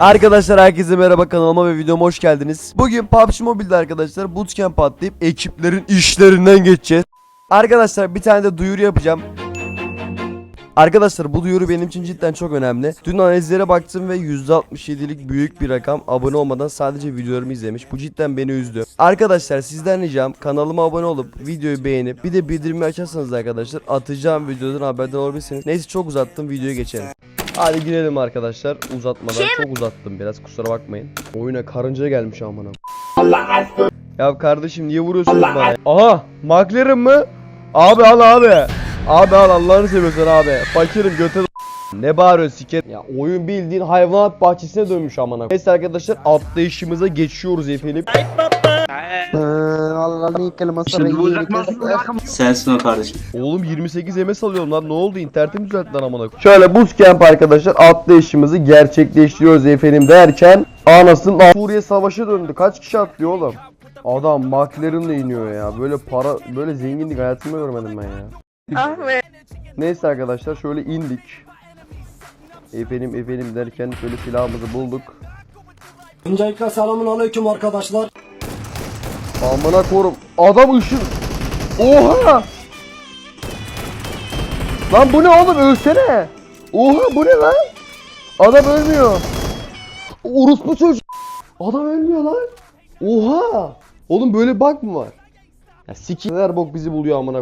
Arkadaşlar herkese merhaba kanalıma ve videoma hoş geldiniz. Bugün PUBG Mobile'de arkadaşlar bootcamp atlayıp ekiplerin işlerinden geçeceğiz. Arkadaşlar bir tane de duyuru yapacağım. Arkadaşlar bu duyuru benim için cidden çok önemli. Dün analizlere baktım ve %67'lik büyük bir rakam abone olmadan sadece videolarımı izlemiş. Bu cidden beni üzdü. Arkadaşlar sizden ricam kanalıma abone olup videoyu beğenip bir de bildirimi açarsanız arkadaşlar atacağım videodan haberdar olabilirsiniz. Neyse çok uzattım videoya geçelim. Hadi girelim arkadaşlar uzatmadan çok uzattım biraz kusura bakmayın. Oyuna karınca gelmiş amına. Ya kardeşim niye vuruyorsunuz bana? Aha McLaren mı? Abi al abi. Abi al Allah'ını seviyorsan abi. Fakirim göte ne bağırıyor siket? Ya oyun bildiğin hayvanat bahçesine dönmüş amına. Neyse arkadaşlar atlayışımıza geçiyoruz efendim. Sensin o kardeşim. Oğlum 28 MS alıyorum lan ne oldu internetim düzeltti lan amına. Şöyle bootcamp arkadaşlar atlayışımızı gerçekleştiriyoruz efendim derken anasının Suriye savaşı döndü. Kaç kişi atlıyor oğlum? Adam McLaren'la iniyor ya. Böyle para böyle zenginlik hayatımda görmedim ben ya. Neyse arkadaşlar şöyle indik. Efendim efendim derken şöyle silahımızı bulduk. Öncelikle selamun aleyküm arkadaşlar. Amına korum. Adam ışın. Oha! Lan bu ne oğlum ölsene. Oha bu ne lan? Adam ölmüyor. Orospu çocuk. Adam ölmüyor lan. Oha! Oğlum böyle bak mı var? Ya sikiler bok bizi buluyor amına.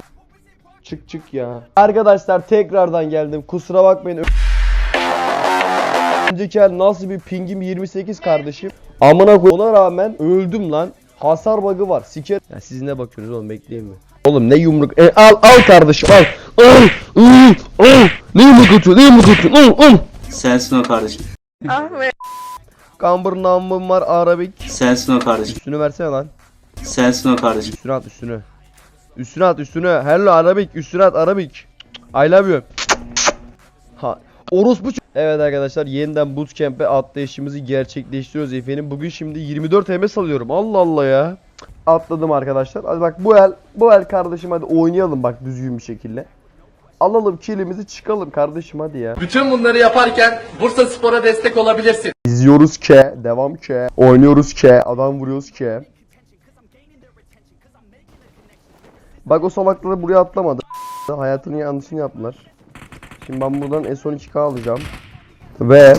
Çık çık ya. Arkadaşlar tekrardan geldim. Kusura bakmayın. Önceki el nasıl bir pingim 28 kardeşim. Amına koy. Ona rağmen öldüm lan. Hasar bug'ı var. Siker. Ya siz ne bakıyorsunuz oğlum bekleyin mi? Oğlum ne yumruk? E, al al kardeşim al. Al. Al. Al. Ne yumruk atıyor? Ne yumruk atıyor? Al al. Sensin o kardeşim. Kambur namım var Arabik. Sensin o kardeşim. Üstünü versene lan. Sensin o kardeşim. Üstüne at üstünü. Üstüne at üstüne. Hello Arabik. Üstüne at Arabik. I love you. Ha. Orospu Evet arkadaşlar yeniden bootcamp'e atlayışımızı gerçekleştiriyoruz efendim. Bugün şimdi 24 MS alıyorum. Allah Allah ya. Atladım arkadaşlar. Hadi bak bu el bu el kardeşim hadi oynayalım bak düzgün bir şekilde. Alalım kilimizi çıkalım kardeşim hadi ya. Bütün bunları yaparken Bursa Spor'a destek olabilirsin. İzliyoruz ke, devam ke, oynuyoruz ke, adam vuruyoruz ke. Bak o salakları buraya atlamadı. Hayatının yanlışını yaptılar. Şimdi ben buradan S12K alacağım. Ve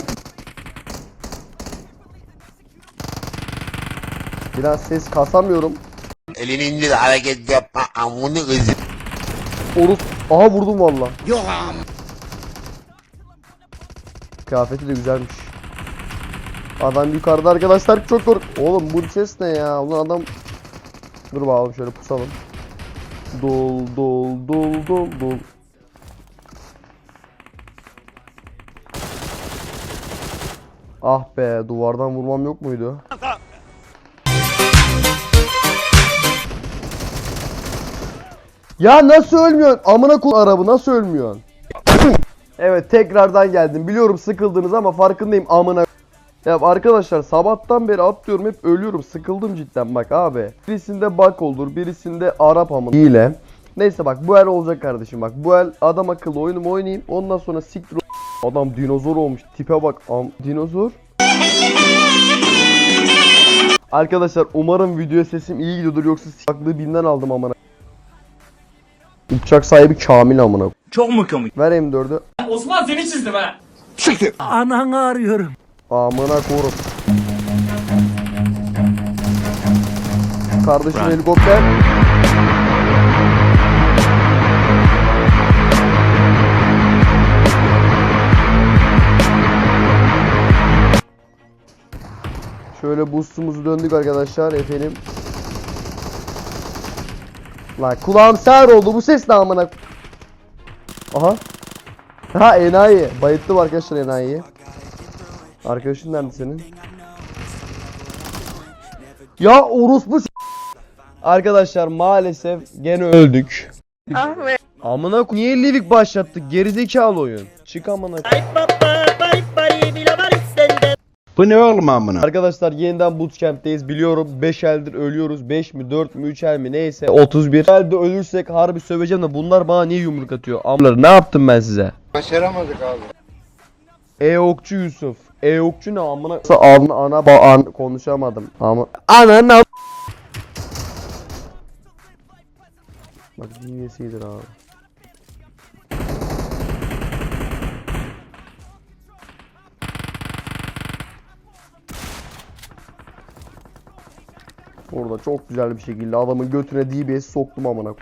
Biraz ses kasamıyorum. Elini indir hareket yapma amını kızı. Orus. Aha vurdum valla. Yok Kıyafeti de güzelmiş. Adam yukarıda arkadaşlar çok kork. Oğlum bu ses ne ya? Ulan adam Dur bakalım şöyle pusalım. Dol dol dol dol dol. Ah be duvardan vurmam yok muydu? Ya nasıl ölmüyorsun? Amına kul arabı nasıl ölmüyorsun? evet tekrardan geldim. Biliyorum sıkıldınız ama farkındayım amına. Ya arkadaşlar sabahtan beri atlıyorum hep ölüyorum. Sıkıldım cidden bak abi. Birisinde bak olur, birisinde Arap amına. Hile. Neyse bak bu el olacak kardeşim bak. Bu el adam akıllı oyunumu oynayayım. Ondan sonra siktir Adam dinozor olmuş. Tipe bak. Am dinozor. Arkadaşlar umarım video sesim iyi gidiyordur yoksa saklığı binden aldım amına. Uçak sahibi Kamil amına. Çok mu komik? Ver M4'ü. Osman seni çizdim ha. Amına korum. Kardeşim helikopter. Şöyle boostumuzu döndük arkadaşlar efendim. Lan kulağım sağır oldu bu ses ne amına. Aha. Ha enayi. Bayıttım arkadaşlar enayiyi. Arkadaşın nerede senin? Ya orospu Arkadaşlar maalesef gene öldük. Amına ko- niye Livik başlattık gerizekalı oyun. Çık amına Bu ne oğlum amına? Arkadaşlar yeniden bootcamp'teyiz biliyorum 5 eldir ölüyoruz 5 mi 4 mü 3 el mi neyse 31 elde ölürsek harbi söveceğim de bunlar bana niye yumruk atıyor Amları ne yaptım ben size Başaramadık abi. E-okçu Yusuf. E-okçu ne amına? Ana ana ba an konuşamadım. Ama ana na Bak dinlesidir abi. Orada çok güzel bir şekilde adamın götüne DBS soktum amına.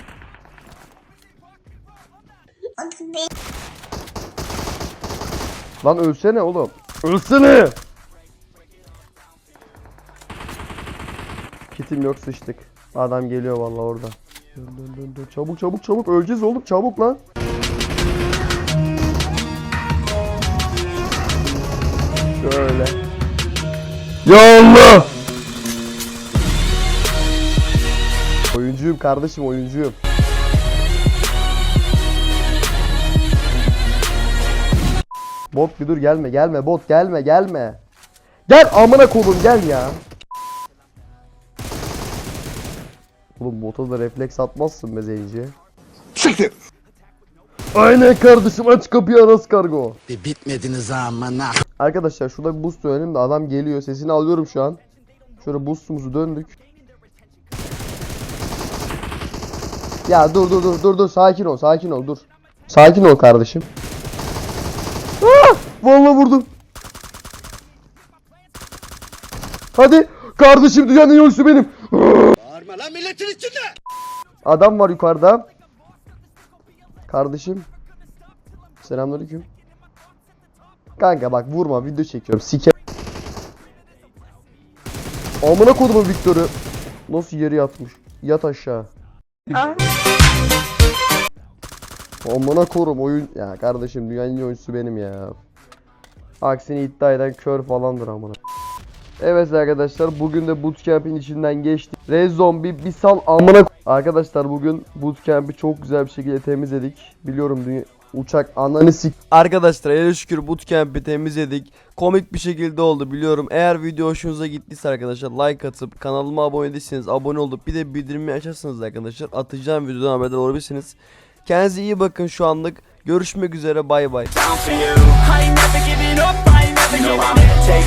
Lan ölsene oğlum. Ölsene. Kitim yok sıçtık. Adam geliyor vallahi orada. Dön dön dön dön. Çabuk çabuk çabuk öleceğiz oğlum çabuk lan. Şöyle. Ya Allah! Oyuncuyum kardeşim oyuncuyum. Bot bir dur gelme gelme bot gelme gelme. Gel amına kolum gel ya. Oğlum bota da refleks atmazsın be zenci. Siktir. Aynen kardeşim aç kapıyı Aras Kargo. Bir bitmediniz amına. Arkadaşlar şurada bir boost dönelim de adam geliyor. Sesini alıyorum şu an. Şöyle boostumuzu döndük. Ya dur dur dur dur dur sakin ol sakin ol dur. Sakin ol kardeşim. Ah! Vallahi vurdum. Hadi kardeşim dünyanın iyisi benim. Bağırma lan milletin içinde. Adam var yukarıda. Kardeşim. Selamünaleyküm. Kanka bak vurma video çekiyorum. Sike. Amına kodumun Victor'u. Nasıl yere yatmış? Yat aşağı. Amına korum oyun. Ya kardeşim dünyanın en iyi oyuncusu benim ya. Aksini iddia eden kör falandır amına. Evet arkadaşlar bugün de bootcamp'in içinden geçtik. Red Zombie bir sal amına Arkadaşlar bugün bootcamp'i çok güzel bir şekilde temizledik. Biliyorum dünya uçak ananı sik. Arkadaşlar hele şükür bootcamp'i temizledik. Komik bir şekilde oldu biliyorum. Eğer video hoşunuza gittiyse arkadaşlar like atıp kanalıma abone değilseniz abone olup bir de bildirimi açarsanız arkadaşlar atacağım videodan haberdar olabilirsiniz. Kendinize iyi bakın şu anlık. Görüşmek üzere bay bay.